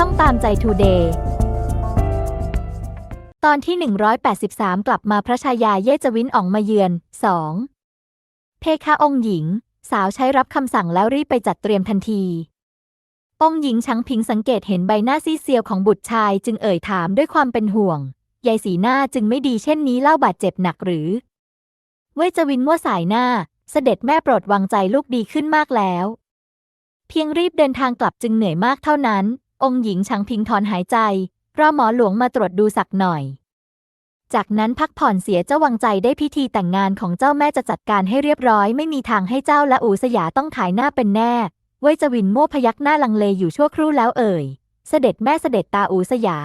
ช่องตามใจทูเดย์ตอนที่ 183 กลับมาพระชายาเยจวินอองมาเยือน 2. เพคะองค์หญิง สาวใช้รับคำสั่งแล้วรีบไปจัดเตรียมทันที องค์หญิงชังพิงสังเกตเห็นใบหน้าซีเซียวของบุตรชายจึงเอ่ยถามด้วยความเป็นห่วง ยายสีหน้าจึงไม่ดีเช่นนี้เล่าบาดเจ็บหนักหรือ เวจวินมั่วสายหน้า เสด็จแม่โปรดวางใจลูกดีขึ้นมากแล้ว เพียงรีบเดินทางกลับจึงเหนื่อยมากเท่านั้น องค์หญิงชังพิงถอนหายใจ รอหมอหลวงมาตรวจดูสักหน่อย จากนั้นพักผ่อนเสียเจ้าวังใจได้พิธีแต่งงานของเจ้าแม่จะจัดการให้เรียบร้อย ไม่มีทางให้เจ้าและอูสยาต้องขายหน้าเป็นแน่เว่ยจวินมั่วพยักหน้าลังเลอยู่ชั่วครู่แล้วเอ่ย เสด็จแม่เสด็จตาอูสยา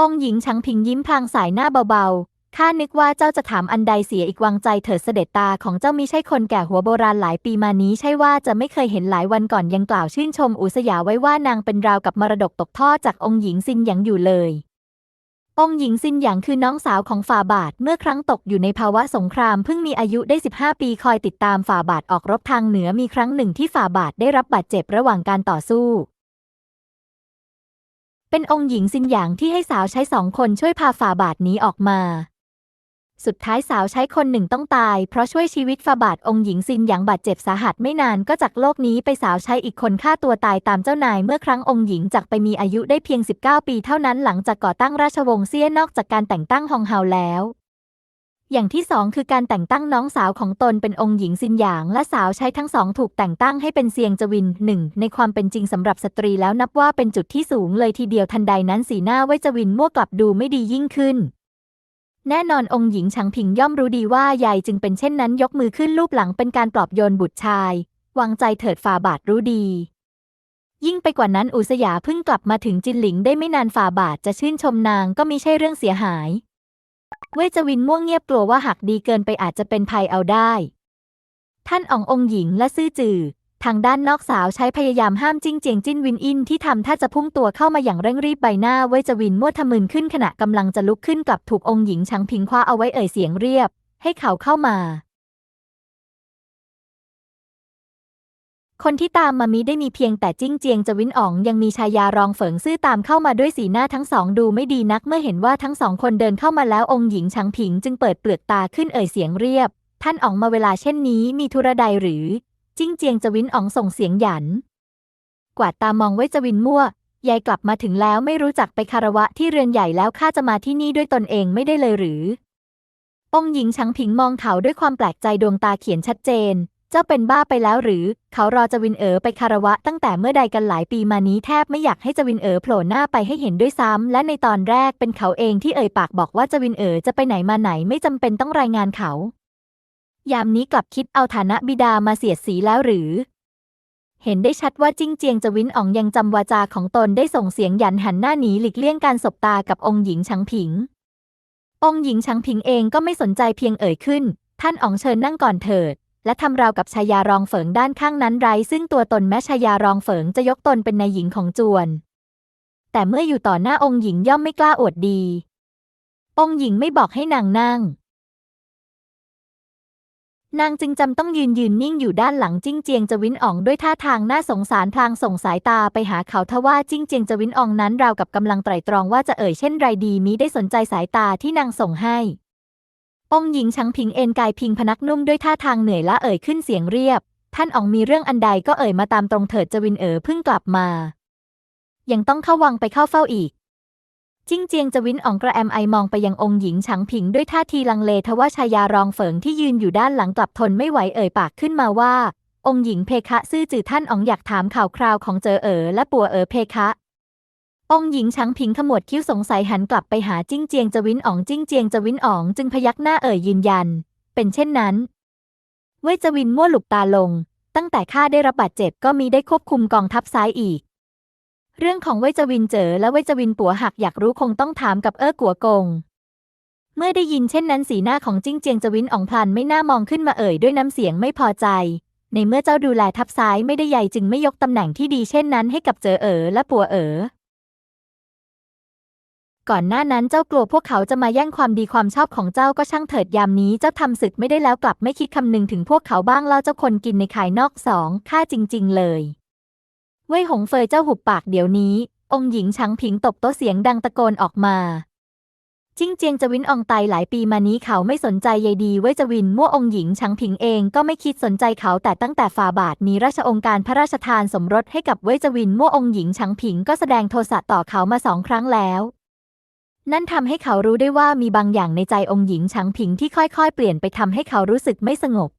องค์หญิงชังพิงยิ้มพลางสายหน้าเบาๆ ข้านึกว่าเจ้าจะถามอันใดเสียอีกวางใจเถิดเสด็จตาของเจ้ามิใช่คนแก่หัวโบราณหลายปีมานี้ใช่ว่าจะไม่เคยเห็นหลายวันก่อนยังกล่าวชื่นชมอุสยาไว้ว่านางเป็นราวกับมรดกตกทอดจากองค์หญิงซินหยางอยู่เลย องค์หญิงซินหยางคือน้องสาวของฝ่าบาทเมื่อครั้งตกอยู่ในภาวะสงครามเพิ่งมีอายุได้ 15 ปีคอยติดตามฝ่าบาทออกรบทางเหนือมีครั้งหนึ่งที่ฝ่าบาทได้รับบาดเจ็บระหว่างการต่อสู้เป็นองค์หญิงซินหยางที่ให้สาวใช้สองคนช่วยพาฝ่าบาทหนีออกมา สุดท้ายสาวใช้คนหนึ่งต้องตาย เพราะช่วยชีวิตฝาบาทองค์หญิงซินหยางบาดเจ็บสาหัสไม่นานก็จากโลกนี้ไปสาวใช้อีกคนฆ่าตัวตายตามเจ้านายเมื่อครั้งองค์หญิงจากไปมีอายุได้เพียง 19 ปีเท่านั้นหลังจากก่อตั้งราชวงศ์เซี่ยนอกจากการแต่งตั้งฮองเฮาแล้วอย่างที่สองคือการแต่งตั้งน้องสาวของตนเป็นองค์หญิงซินหยาง และสาวใช้ทั้งสองถูกแต่งตั้งให้เป็นเซียงจวินหนึ่งในความเป็นจริงสำหรับสตรีแล้วนับว่าเป็นจุดที่สูงเลยทีเดียวทันใดนั้นสีหน้าไว้จวินมั่วกลับดูไม่ดียิ่งขึ้น แน่นอนองค์หญิงชังพิงย่อมรู้ดีว่ายายจึงเป็นเช่นนั้นยกมือขึ้นรูปหลังเป็นการปลอบโยนบุตรชาย วางใจเถิดฝ่าบาทรู้ดี ยิ่งไปกว่านั้นอุสยาเพิ่งกลับมาถึงจินหลิงได้ไม่นานฝ่าบาทจะชื่นชมนางก็มิใช่เรื่องเสียหาย เว่ยจวินม่วงเงียบกลัวว่าหากดีเกินไปอาจจะเป็นภัยเอาได้ ท่านอององหญิงและซื่อจือ ทางด้านนอกสาวใช้พยายามห้ามจิ้งเจียงจิ้นวินอินที่ทำท่าจะพุ่งตัวเข้ามาอย่างเร่งรีบใบหน้าเว่ยจวินมั่วทะมึนขึ้นขณะกำลังจะลุกขึ้นกับถูกองค์หญิงชังพิงคว้าเอาไว้เอ่ยเสียงเรียบ ให้เขาเข้ามา คนที่ตามมามิได้มีเพียงแต่จิ้งเจียงจวินอ๋องยังมีชายารองเฝิงซื่อตามเข้ามาด้วยสีหน้าทั้งสองดูไม่ดีนักเมื่อเห็นว่าทั้งสองคนเดินเข้ามาแล้วองค์หญิงชังผิงจึงเปิดเปลือกตาขึ้นเอ่ยเสียงเรียบ ท่านอ๋องมาเวลาเช่นนี้มีธุระใดหรือ จิ้งเจียงจวินอ๋องส่งเสียงหยัน กวาดตามองไว้จวินมั่ว ยายกลับมาถึงแล้วไม่รู้จักไปคารวะที่เรือนใหญ่แล้วข้าจะมาที่นี่ด้วยตนเองไม่ได้เลยหรือ องหญิงชังผิงมองเขาด้วยความแปลกใจดวงตาเขียนชัดเจน เจ้าเป็นบ้าไปแล้วหรือ เขารอจวินเอ๋อไปคารวะตั้งแต่เมื่อใดกันหลายปีมานี้แทบไม่อยากให้จวินเอ๋อโผล่หน้าไปให้เห็นด้วยซ้ำและในตอนแรกเป็นเขาเองที่เอ่ยปากบอกว่าจวินเอ๋อจะไปไหนมาไหนไม่จำเป็นต้องรายงานเขา ยามนี้กลับคิดเอาฐานะบิดามาเสียดสีแล้วหรือ เห็นได้ชัดว่าจิ้งเจียงจวินอ๋องยังจำวาจาของตนได้ส่งเสียงหยันหันหน้าหนีหลีกเลี่ยงการสบตากับองค์หญิงชังผิง องค์หญิงชังผิงเองก็ไม่สนใจเพียงเอ่ยขึ้น ท่านอ๋องเชิญนั่งก่อนเถิด และทำราวกับชายารองเฝิงด้านข้างนั้นไรซึ่งตัวตนแม้ชายารองเฝิงจะยกตนเป็นนายหญิงของจวน แต่เมื่ออยู่ต่อหน้าองค์หญิงย่อมไม่กล้าอวดดี องค์หญิงไม่บอกให้นางนั่ง นางจึงจำต้องยืนยืนนิ่งอยู่ด้านหลังจิ้งเจียงจวินอ่องด้วยท่าทางน่าสงสารพลางส่งสายตาไปหาเขาทว่าจิ้งเจียงจวินอ่องนั้นราวกับกำลังไตร่ตรองว่าจะเอ่ยเช่นไรดีมิได้สนใจสายตาที่นางส่งให้ องหญิงชังพิงเอนกายพิงพนักนุ่มด้วยท่าทางเหนื่อยละเอ่ยขึ้นเสียงเรียบ ท่านอ๋องมีเรื่องอันใดก็เอ่ยมาตามตรงเถิดจวินเอ๋อเพิ่งกลับมา ยังต้องเข้าวังไปเข้าเฝ้าอีก จิ้งเจียงจวินอ่องกระแอมไอมองไปยังองค์หญิงฉังผิงด้วยท่าทีลังเลทว่าชายารองเฟิงที่ยืนอยู่ด้านหลังกลับทนไม่ไหวเอ่ยปากขึ้นมาว่า องค์หญิงเพคะซื่อจือท่านอ๋องอยากถามข่าวคราวของเจอเอ๋อและปัวเอ๋อเพคะ องค์หญิงชังผิงขมวดคิ้วสงสัยหันกลับไปหาจิ้งเจียงจวินอ๋องจิ้งเจียงจวินอ๋องจึงพยักหน้าเอ่ยยืนยัน เป็นเช่นนั้น เว่ยจวินมั่วหลุกตาลง ตั้งแต่ข้าได้รับบาดเจ็บก็มีได้ควบคุมกองทัพซ้ายอีก เรื่องของเวจวินเจอและเวจวินปัวหักอยากรู้คงต้องถามกับเอ้อกัวกง เมื่อได้ยินเช่นนั้นสีหน้าของจิ้งเจียงจวินอ่องพลันไม่น่ามองขึ้นมาเอ่ยด้วยน้ำเสียงไม่พอใจ ในเมื่อเจ้าดูแลทัพซ้ายไม่ได้ใหญ่จึงไม่ยกตำแหน่งที่ดีเช่นนั้นให้กับเจอเอ๋อและปัวเอ๋อก่อนหน้านั้นเจ้ากลัวพวกเขาจะมาแย่งความดีความชอบของเจ้าก็ช่างเถิดยามนี้เจ้าทำศึกไม่ได้แล้วกลับไม่คิดคำนึงถึงพวกเขาบ้างเล่าเจ้าคนกินในขายนอกสองข้าจริง ๆ เลย เว่ยหงเฟยเจ้าหุบปากเดี๋ยวนี้ องค์หญิงชังผิงตบโต๊ะเสียงดังตะโกนออกมาจิ้งเจียงจวินอองไตหลายปีมานี้เขาไม่สนใจใยดีเว่ยจวินมั่วองค์หญิงชังผิงเองก็ไม่คิดสนใจเขาแต่ตั้งแต่ฝ่าบาทมีราชองค์การพระราชทานสมรสให้กับเว่ยจวินมั่วองค์หญิงชังผิงก็แสดงโทสะต่อเขามาสองครั้งแล้ว นั่นทำให้เขารู้ได้ว่ามีบางอย่างในใจองค์หญิงชังผิงที่ค่อยๆ เปลี่ยนไปทำให้เขารู้สึกไม่สงบ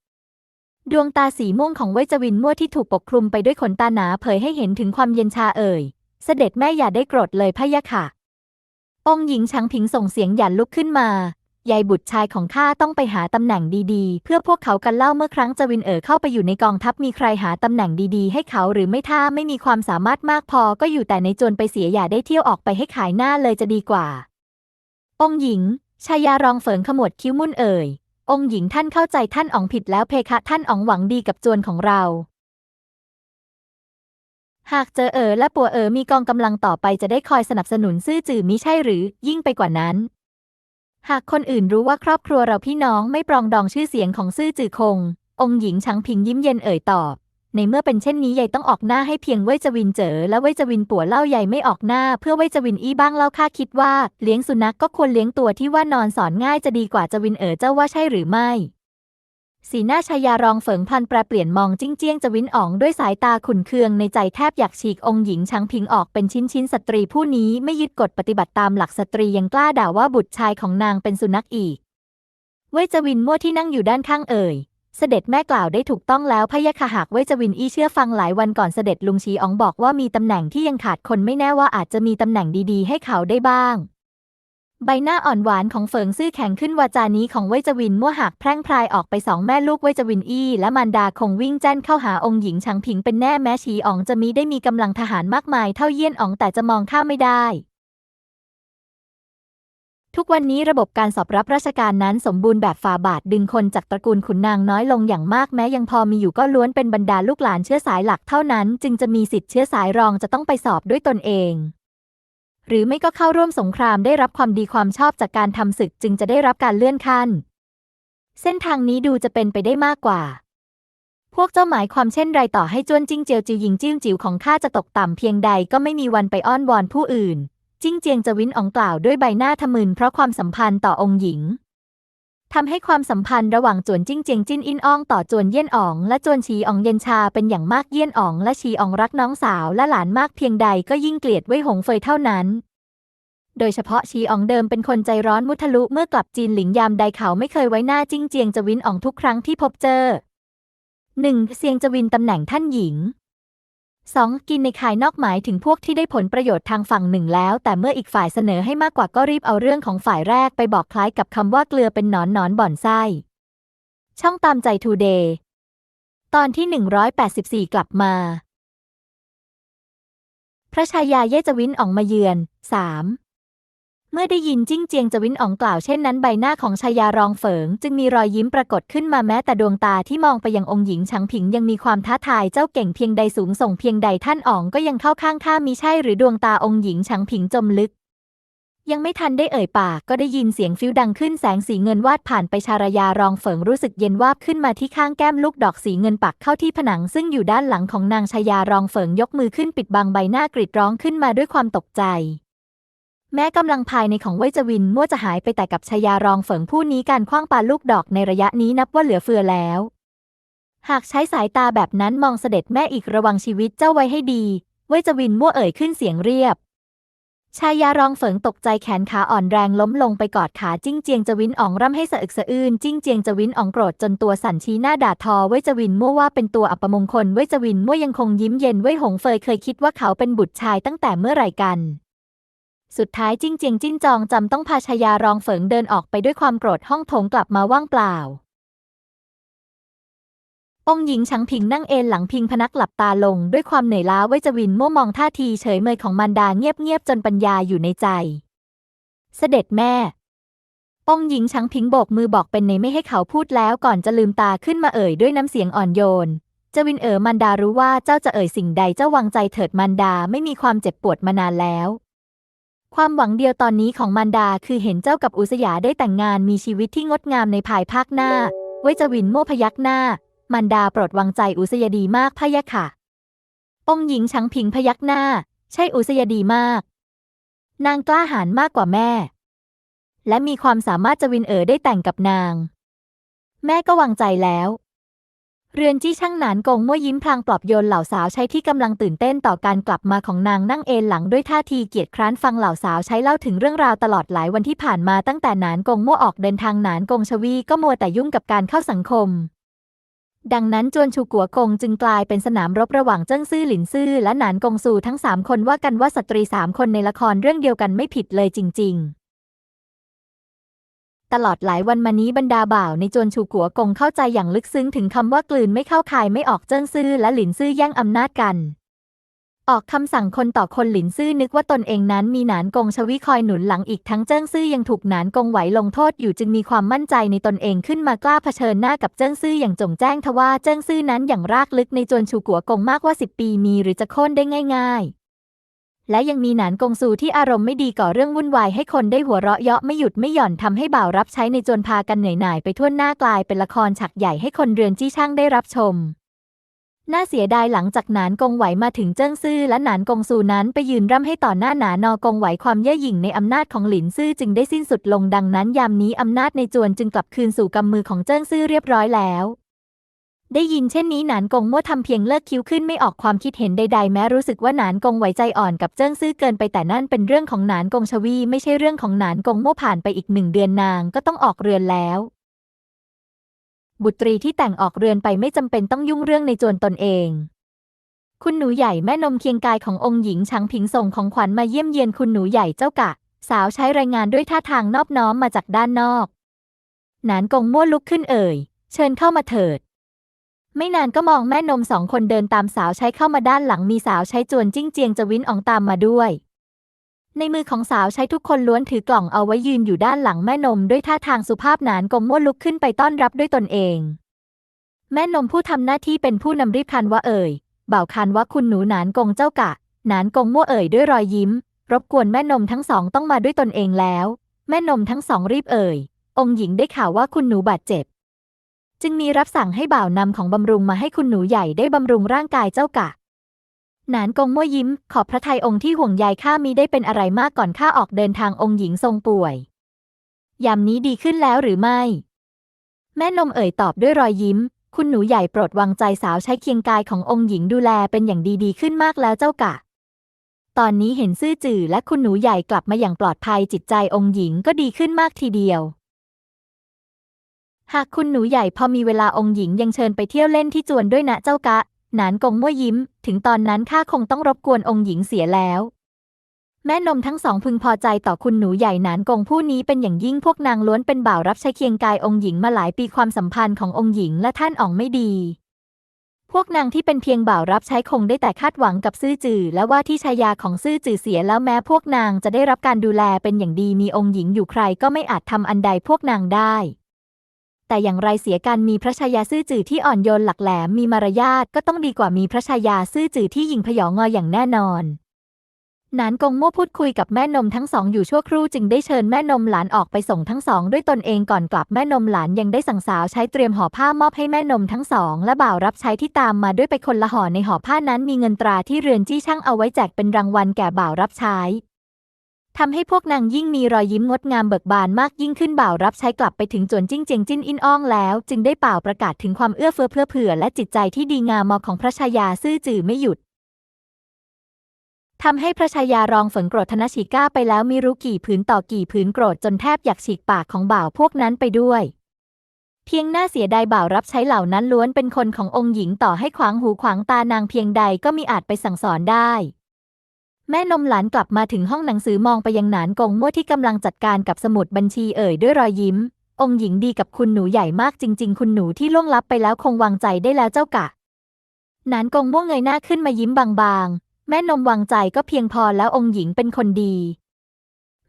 ดวงตาสีม่วงของเวจวินมั่วที่ถูกปกคลุมไปด้วยขนตาหนาเผยให้เห็นถึงความเย็นชาเอ่ย เสด็จแม่อย่าได้โกรธเลยพะยะค่ะ องหญิงชังผิงส่งเสียงหยันลุกขึ้นมา ยายบุตรชายของข้าต้องไปหาตำแหน่งดีๆ เพื่อพวกเขากันเล่าเมื่อครั้งจวินเอ๋อเข้าไปอยู่ในกองทัพมีใครหาตำแหน่งดีๆ ให้เขาหรือไม่ถ้าไม่มีความสามารถมากพอก็อยู่แต่ในจนไปเสียอย่าได้เที่ยวออกไปให้ขายหน้าเลยจะดีกว่า องหญิงชายารองเฟิงขมวดคิ้วมุ่นเอ่ย องค์หญิงท่านเข้าใจท่านอ๋องผิดแล้วเพคะท่านอ๋องหวังดีกับจวนของเรา หากเจอเอ๋อและปัวเอ๋อมีกองกำลังต่อไปจะได้คอยสนับสนุนซื่อจื่อมิใช่หรือยิ่งไปกว่านั้น หากคนอื่นรู้ว่าครอบครัวเราพี่น้องไม่ปรองดองชื่อเสียงของซื่อจื่อคง องค์หญิงชังพิงยิ้มเย็นเอ่ยตอบ ในเมื่อเป็นเช่นนี้ยายต้องออกหน้าให้เพียงเว่ยจวินเจอและเว่ยจวินปัวเล่ายายไม่ออกหน้า เพื่อเว่ยจวินอี้บ้างเล่าข้าคิดว่า เลี้ยงสุนัขกก็ควรเลี้ยงตัวที่ว่านอนสอนง่ายจะดีกว่าจวินเอ๋อเจ้าว่าใช่หรือไม่ สีหน้าชายารองเฟิงพันแปรเปลี่ยนมองจิ้งเจี้ยงจวินอ๋องด้วยสายตาขุ่นเคืองในใจแทบอยากฉีกองค์หญิงชังพิงออกเป็นชิ้นชิ้นสตรีผู้นี้ไม่ยึดกฎปฏิบัติตามหลักสตรียังกล้าด่าว่าบุตรชายของนางเป็นสุนัขอีก เว่ยจวินมั่วที่นั่งอยู่ด้านข้างเอ่ย เสด็จแม่กล่าวได้ถูกต้องแล้วพะยะค่ะหากเวจวินอี้เชื่อฟังหลายวันก่อนเสด็จลุงชีอ๋องบอกว่ามีตำแหน่งที่ยังขาดคนไม่แน่ว่าอาจจะมีตำแหน่งดีๆ ให้เขาได้บ้าง ใบหน้าอ่อนหวานของเฟิงซื่อแข็งขึ้นวาจานี้ของเวจวินมั่วหักแพร่งพรายออกไปสองแม่ลูกเวจวินอี้และมารดาคงวิ่งแจ้นเข้าหาองค์หญิงชังผิงเป็นแน่แม้ชีอ๋องจะมีได้มีกำลังทหารมากมายเท่าเยี่ยนอ๋องแต่จะมองข้ามไม่ได้ ทุกวันนี้ระบบการสอบรับราชการนั้นสมบูรณ์แบบฝ่าบาทดึงคนจากตระกูลขุนนางน้อยลงอย่างมากแม้ยังพอมีอยู่ก็ล้วนเป็นบรรดาลูกหลานเชื้อสายหลักเท่านั้น จึงจะมีสิทธิ์เชื้อสายรองจะต้องไปสอบด้วยตนเอง หรือไม่ก็เข้าร่วมสงครามได้รับความดีความชอบจากการทำศึกจึงจะได้รับการเลื่อนขั้น เส้นทางนี้ดูจะเป็นไปได้มากกว่า พวกเจ้าหมายความเช่นไรต่อให้จ้วนจิ้งเจียวจิวหญิงจิ้วจิ๋วของข้าจะตกต่ำเพียงใดก็ไม่มีวันไปอ้อนวอนผู้อื่น จิ้งเจียงจะวินอ๋องกล่าวด้วยใบหน้าทะมึนเพราะความสัมพันธ์ต่อองค์หญิงทำให้ความสัมพันธ์ระหว่างจวนจิ้งเจียงจิ้นอินอองต่อจวนเยี่ยนอ๋องและจวนชีอ๋องเย็นชาเป็นอย่างมากเยี่ยนอ๋องและชีอ๋องรักน้องสาวและหลานมากเพียงใดก็ยิ่งเกลียดเว่ยหงเฟยเท่านั้น โดยเฉพาะชีอ๋องเดิมเป็นคนใจร้อนมุทะลุเมื่อกลับจีนหลิงยามใดเขาไม่เคยไว้หน้าจิ้งเจียงจวินอ๋องทุกครั้งที่พบเจอ 1. เซียงจวินตำแหน่งท่านหญิง 2. กินในขายนอกหมายถึงพวกที่ได้ผลประโยชน์ทางฝั่งหนึ่งแล้ว แต่เมื่ออีกฝ่ายเสนอให้มากกว่าก็รีบเอาเรื่องของฝ่ายแรกไปบอกคล้ายกับคำว่าเกลือเป็นหนอนนอนบ่อนไส้ ช่องตามใจทูเดย์ตอนที่ 184 กลับมา พระชายาเย่จวินออกมาเยือน 3. เมื่อได้ยินจิ้งเจียงจวินอ๋องกล่าวเช่นนั้นใบหน้าของชายารองเฟิง จึงมีรอยยิ้มปรากฏขึ้นมาแม้แต่ดวงตาที่มองไปยังองค์หญิงชังผิงยังมีความท้าทายเจ้าเก่งเพียงใดสูงส่งเพียงใดท่านอ๋องก็ยังเข้าข้างข้ามิใช่หรือดวงตาองค์หญิงชังผิงจมลึก ยังไม่ทันได้เอ่ยปากก็ได้ยินเสียงฟิวดังขึ้นแสงสีเงินวาดผ่านไปชารยารองเฟิงรู้สึกเย็นวาบขึ้นมาที่ข้างแก้มลูกดอกสีเงินปักเข้าที่ผนังซึ่งอยู่ด้านหลังของนางชายารองเฟิงยกมือขึ้นปิดบังใบหน้ากรีดร้องขึ้นมาด้วยความตกใจ แม้กำลังภายในของเวจวินมั่วจะหายไปแต่กับชายารองเฟิงผู้นี้การคว้างปาลูกดอกในระยะนี้นับว่าเหลือเฟือแล้ว หากใช้สายตาแบบนั้นมองเสด็จแม่อีกระวังชีวิตเจ้าไว้ให้ดี เวจวินมั่วเอ่ยขึ้นเสียงเรียบ ชายารองเฟิงตกใจแขนขาอ่อนแรงล้มลงไปกอดขาจิ้งเจียงจวินอ๋องร่ำให้สะอึกสะอื้นจิ้งเจียงจวินอ๋องโกรธจนตัวสั่นชี้หน้าด่าทอเวจวินมั่วว่าเป็นตัวอัปมงคลเวจวินมั่วยังคงยิ้มเย็นเว่ยหงเฟยเคยคิดว่าเขาเป็นบุตรชายตั้งแต่เมื่อไหร่กัน สุดท้ายจิ้งเจียงจิ้นจองจำต้องพาชายารองเฟิงเดินออกไปด้วยความโกรธห้องโถงกลับมาว่างเปล่า องหญิงชังผิงนั่งเอนหลังพิงพนักหลับตาลง ด้วยความเหนื่อยล้าเว่ยจวินมั่วมองท่าทีเฉยเมยของมารดาเงียบๆจนปัญญาอยู่ในใจ เสด็จแม่ องหญิงชังผิงโบกมือบอกเป็นในไม่ให้เขาพูดแล้วก่อนจะลืมตาขึ้นมาเอ่ยด้วยน้ำเสียงอ่อนโยนเจวินเอ๋อมันดารู้ว่าเจ้าจะเอ่ยสิ่งใดเจ้าวางใจเถิดมันดาไม่มีความเจ็บปวดมานานแล้ว ความหวังเดียวตอนนี้ของมันดาคือเห็นเจ้ากับอุสยาได้แต่งงานมีชีวิตที่งดงามในภายภาคหน้า เว่ยจวินโมพยักหน้า มันดาโปรดวางใจอุสยาดีมากพะยะค่ะ องหญิงชังผิงพยักหน้า ใช่อุสยดีมาก นางกล้าหาญมากกว่าแม่ และมีความสามารถจะวินเอ๋อได้แต่งกับนาง แม่ก็วางใจแล้ว เรือนจี้ช่างหนานกงมั่วยิ้มพลางปลอบโยนเหล่าสาวใช้ที่กำลังตื่นเต้นต่อการกลับมาของนางนั่งเอนหลังด้วยท่าทีเกียจคร้านฟังเหล่าสาวใช้เล่าถึงเรื่องราวตลอดหลายวันที่ผ่านมาตั้งแต่หนานกงมั่วออกเดินทางหนานกงชวีก็มัวแต่ยุ่งกับการเข้าสังคม ดังนั้นจวนชูกัวกงจึงกลายเป็นสนามรบระหว่างเจิ้งซื่อหลินซื่อและหนานกงซูทั้งสามคนว่ากันว่าสตรีสามคนในละครเรื่องเดียวกันไม่ผิดเลยจริง ๆ ตลอดหลายวันมานี้บรรดาบ่าวในจวนชูกัวกงเข้าใจอย่างลึกซึ้งถึงคำว่ากลืนไม่เข้าคายไม่ออกเจิ้งซื่อและหลินซื่อแย่งอำนาจกัน ออกคำสั่งคนต่อคนหลินซื่อนึกว่าตนเองนั้นมีหนานกงชวิคอยหนุนหลังอีกทั้งเจิ้งซื่อยังถูกหนานกงไหวลงโทษอยู่จึงมีความมั่นใจในตนเองขึ้นมากล้าเผชิญหน้ากับเจิ้งซื่ออย่างจงแจ้งทว่าเจิ้งซื่อนั้นอย่างรากลึกในจวนชูกัวกงมากว่าสิบปีมีหรือจะโค่นได้ง่าย ๆ และยังมีหนานกงซูที่อารมณ์ไม่ดีก่อเรื่องวุ่นวายให้คนได้หัวเราะเยาะไม่หยุดไม่หย่อนทำให้บ่าวรับใช้ในจนพากันเหนื่อยหน่ายไปทั่วหน้ากลายเป็นละครฉากใหญ่ให้คนเรือนจี้ช่างได้รับชม น่าเสียดายหลังจากหนานกงไหวมาถึงเจิ้งซื่อและหนานกงซูนั้นไปยืนร่ำให้ต่อหน้าหนานอกงไหวความเย่อหยิ่งในอำนาจของหลินซื่อจึงได้สิ้นสุดลงดังนั้นยามนี้อำนาจในจวนจึงกลับคืนสู่กำมือของเจิ้งซื่อเรียบร้อยแล้ว ได้ยินเช่นนี้หนานกงมั่วทำเพียงเลิกคิ้วขึ้นไม่ออกความคิดเห็นใดๆ แม้รู้สึกว่าหนานกงไหวใจอ่อนกับเจิ้งซื่อเกินไปแต่นั่นเป็นเรื่องของหนานกงชวีไม่ใช่เรื่องของหนานกงมั่วผ่านไปอีกหนึ่งเดือนนางก็ต้องออกเรือนแล้ว บุตรีที่แต่งออกเรือนไปไม่จำเป็นต้องยุ่งเรื่องในจวนตนเอง คุณหนูใหญ่แม่นมเคียงกายขององค์หญิงชังผิงส่งของขวัญมาเยี่ยมเยียนคุณหนูใหญ่เจ้ากะ สาวใช้รายงานด้วยท่าทางนอบน้อมมาจากด้านนอก หนานกงมั่วลุกขึ้นเอ่ย เชิญเข้ามาเถิด ไม่นานก็มองแม่นมสองคนเดินตามสาวใช้เข้ามาด้านหลังมีสาวใช้จวนจิ้งเจียงจะวินอองตามมาด้วย ในมือของสาวใช้ทุกคนล้วนถือกล่องเอาไว้ยืนอยู่ด้านหลังแม่นมด้วยท่าทางสุภาพหนานกงมั่วลุกขึ้นไปต้อนรับด้วยตนเอง แม่นมผู้ทำหน้าที่เป็นผู้นำรีบคันว่าเอ่ยเบ่าคันว่าคุณหนูหนานกงเจ้ากะ หนานกงมั่วเอ่ยด้วยรอยยิ้ม รบกวนแม่นมทั้งสองต้องมาด้วยตนเองแล้ว แม่นมทั้งสองรีบเอ่ยองค์หญิงได้ข่าวว่าคุณหนูบาดเจ็บ จึงมีรับสั่งให้บ่าวนำของบำรุงมาให้คุณหนูใหญ่ได้บำรุงร่างกายเจ้ากะ หนานกงมั่วยิ้ม ขอบพระทัยองค์ที่ห่วงใยข้ามีได้เป็นอะไรมากก่อนข้าออกเดินทางองค์หญิงทรงป่วย ยามนี้ดีขึ้นแล้วหรือไม่ แม่นมเอ่ยตอบด้วยรอยยิ้ม คุณหนูใหญ่โปรดวางใจสาวใช้เคียงกายขององค์หญิงดูแลเป็นอย่างดีดีขึ้นมากแล้วเจ้ากะ ตอนนี้เห็นซื่อจื่อและคุณหนูใหญ่กลับมาอย่างปลอดภัยจิตใจองค์หญิงก็ดีขึ้นมากทีเดียว หากคุณหนูใหญ่พอมีเวลาองค์หญิงยังเชิญไปเที่ยวเล่นที่จวนด้วยนะเจ้ากะ หนานกงมั่วยิ้ม ถึงตอนนั้นข้าคงต้องรบกวนองค์หญิงเสียแล้ว แม่นมทั้งสองพึงพอใจต่อคุณหนูใหญ่หนานกงผู้นี้เป็นอย่างยิ่งพวกนางล้วนเป็นบ่าวรับใช้เคียงกายองค์หญิงมาหลายปีความสัมพันธ์ขององค์หญิงและท่านอ๋องไม่ดี พวกนางที่เป็นเพียงบ่าวรับใช้คงได้แต่คาดหวังกับซื่อจือและว่าที่ชายาของซื่อจือเสียแล้วแม้พวกนางจะได้รับการดูแลเป็นอย่างดีมีองค์หญิงอยู่ใครก็ไม่อาจทำอันใดพวกนางได้ แต่อย่างไรเสียการมีพระชายาซื่อจื่อที่อ่อนโยนหลักแหลมมีมารยาทก็ต้องดีกว่ามีพระชายาซื่อจื่อที่ยิงพยองออย่างแน่นอนนานกงมั่วพูดคุยกับแม่นมทั้งสองอยู่ชั่วครู่จึงได้เชิญแม่นมหลานออกไปส่งทั้งสองด้วยตนเองก่อนกลับแม่นมหลานยังได้สั่งสาวใช้เตรียมห่อผ้ามอบให้แม่นมทั้งสองและบ่าวรับใช้ที่ตามมาด้วยไปคนละห่อในห่อผ้านั้นมีเงินตราที่เรือนจี้ช่างเอาไว้แจกเป็นรางวัลแก่บ่าวรับใช้ ทำให้พวกนางยิ่งมีรอยยิ้มงดงามเบิกบานมากยิ่งขึ้นบ่าวรับใช้กลับไปถึงจวนจิ้งเจียงจิ้นอินอ้องแล้ว จึงได้เป่าประกาศถึงความเอื้อเฟื้อเพื่อเผื่อและจิตใจที่ดีงามมอของพระชายาซื่อจือไม่หยุดทำให้พระชายารองฝนโกรธธนชิก้าไปแล้วมีรู้กี่ผืนต่อกี่ผืนโกรธจนแทบอยากฉีกปากของบ่าวพวกนั้นไปด้วย เพียงหน้าเสียดายบ่าวรับใช้เหล่านั้นล้วนเป็นคนขององค์หญิงต่อให้ขวางหูขวางตานางเพียงใดก็มีอาจไปสั่งสอนได้ แม่นมหลานกลับมาถึงห้องหนังสือมองไปยังหนานกงมั่วที่กำลังจัดการกับสมุดบัญชีเอ่ยด้วยรอยยิ้ม องค์หญิงดีกับคุณหนูใหญ่มากจริง ๆ คุณหนูที่ล่วงลับไปแล้วคงวางใจได้แล้วเจ้ากะ หนานกงม่วงเงยหน้าขึ้นมายิ้มบางๆ แม่นมวางใจก็เพียงพอแล้วองค์หญิงเป็นคนดี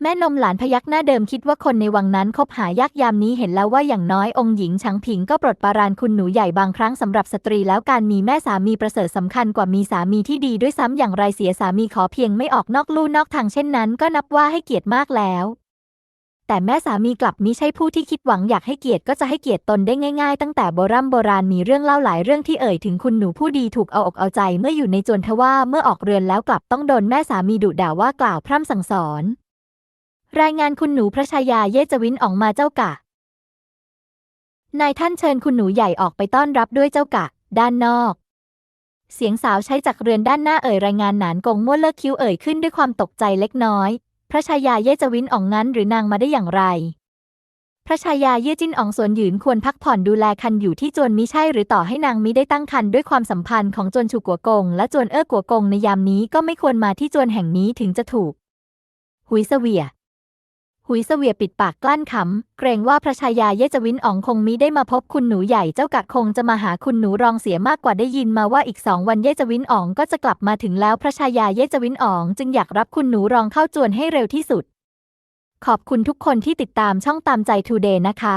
แม่นมหลานพยักหน้าเดิมคิดว่าคนในวังนั้นคบหายากยามนี้เห็นแล้วว่าอย่างน้อยองค์หญิงชังผิงก็ปรดปารานคุณหนูใหญ่บางครั้งสำหรับสตรีแล้วการมีแม่สามีประเสริฐสำคัญกว่ามีสามีที่ดีด้วยซ้ำอย่างไรเสียสามีขอเพียงไม่ออกนอกลู่นอกทางเช่นนั้น ก็นับว่าให้เกียรติมากแล้ว แต่แม่สามีกลับมิใช่ผู้ที่คิดหวังอยากให้เกียรติก็จะให้เกียรติตนได้ง่าย ๆ ตั้งแต่โบรโบราณมีเรื่องเล่าหลายเรื่องที่เอ่ยถึงคุณหนูผู้ดีถูกเอาอกเอาใจเมื่ออยู่ในจวนทว่าเมื่อออกเรือนแล้วกลับต้องโดนแม่สามีดุด่าว่ากล่าวพร่ำสั่งสอน รายงานคุณหนูพระชายาเยจวินออกมาเจ้ากะ นายท่านเชิญคุณหนูใหญ่ออกไปต้อนรับด้วยเจ้ากะ ด้านนอก เสียงสาวใช้จากเรือนด้านหน้าเอ่ยรายงานหนานกงมั่วเลิกคิ้วเอ่ยขึ้นด้วยความตกใจเล็กน้อย พระชายาเยจวินอ่องงั้นหรือนางมาได้อย่างไร พระชายาเย่จินอ่องสวนหยืนควรพักผ่อนดูแลคันอยู่ที่จวนมิใช่หรือต่อให้นางมิได้ตั้งคันด้วยความสัมพันธ์ของจวนชูกัวกง และจวนเอ้อกัวกงในยามนี้ก็ไม่ควรมาที่จวนแห่งนี้ถึงจะถูก หุยเสวีย หุยเสวียปิดปากกลั้นขำ เกรงว่าพระชายาเยจวินอ๋องคงมิได้มาพบคุณหนูใหญ่เจ้ากะคงจะมาหาคุณหนูรองเสียมากกว่าได้ยินมาว่าอีกสองวันเยจวินอ๋องก็จะกลับมาถึงแล้วพระชายาเยจวินอ๋องจึงอยากรับคุณหนูรองเข้าจวนให้เร็วที่สุด ขอบคุณทุกคนที่ติดตามช่องตามใจทูเดย์นะคะ